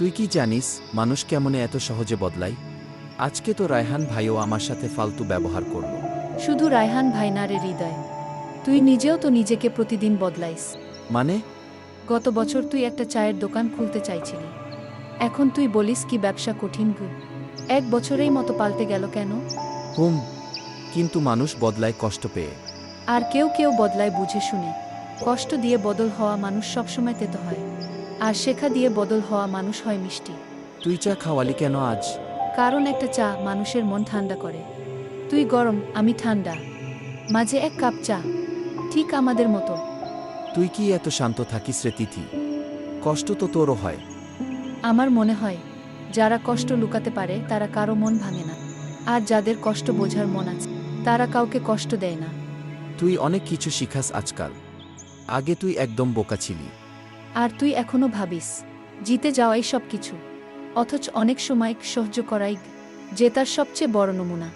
তুই কি জানিস মানুষ কেমনে এত সহজে বদলায়? আজকে তো রায়হান ভাইও আমার সাথে ফালতু ব্যবহার করল। শুধু রায়হান ভাই না রে হৃদয় তুই নিজেও তো নিজেকে প্রতিদিন বদলাইস। মানে? গত বছর তুই একটা চায়ের দোকান খুলতে চাইছিলি। এখন তুই বলিস কি ব্যবসা কঠিন গু। এক বছরেই মতো পাল্টে গেল কেন? হুম কিন্তু মানুষ বদলায় কষ্ট পেয়ে। আর কেউ কেউ বদলায় বুঝে শুনে। কষ্ট দিয়ে বদল হওয়া মানুষ সবসময় তেতো হয়। আর শেখা দিয়ে বদল হওয়া মানুষ হয় মিষ্টি। তুই চা খাওয়ালি কেন আজ? কারণ একটা চা মানুষের মন ঠান্ডা করে। তুই গরম আমি ঠান্ডা। মাঝে এক কাপ চা ঠিক আমাদের মতো। তুই কি এত শান্ত থাকিস রে তিথি? কষ্ট তো তোরও হয়। আমার মনে হয় যারা কষ্ট লুকাতে পারে তারা কারও মন ভাঙে না। আর যাদের কষ্ট বোঝার মন আছে তারা কাউকে কষ্ট দেয় না। তুই অনেক কিছু শিখাস আজকাল। আগে তুই একদম বোকা ছিলি। আর তুই এখনও ভাবিস জিতে যাওয়াই সব কিছু অথচ অনেক সময় সহ্য করাই জেতার সবচেয়ে বড় নমুনা।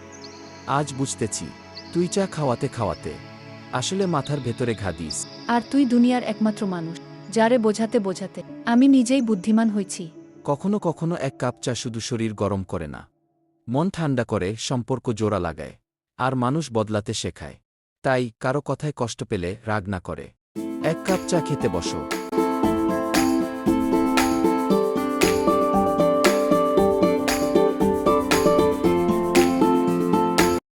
আজ বুঝতেছি তুই চা খাওয়াতে খাওয়াতে আসলে মাথার ভেতরে ঘা দিস। আর তুই দুনিয়ার একমাত্র মানুষ যারে বোঝাতে বোঝাতে আমি নিজেই বুদ্ধিমান হয়েছি। কখনো কখনো এক কাপ চা শুধু শরীর গরম করে না মন ঠান্ডা করে সম্পর্ক জোড়া লাগায় আর মানুষ বদলাতে শেখায়। তাই কারও কথায় কষ্ট পেলে রাগ না করে। এক কাপ চা খেতে বসো।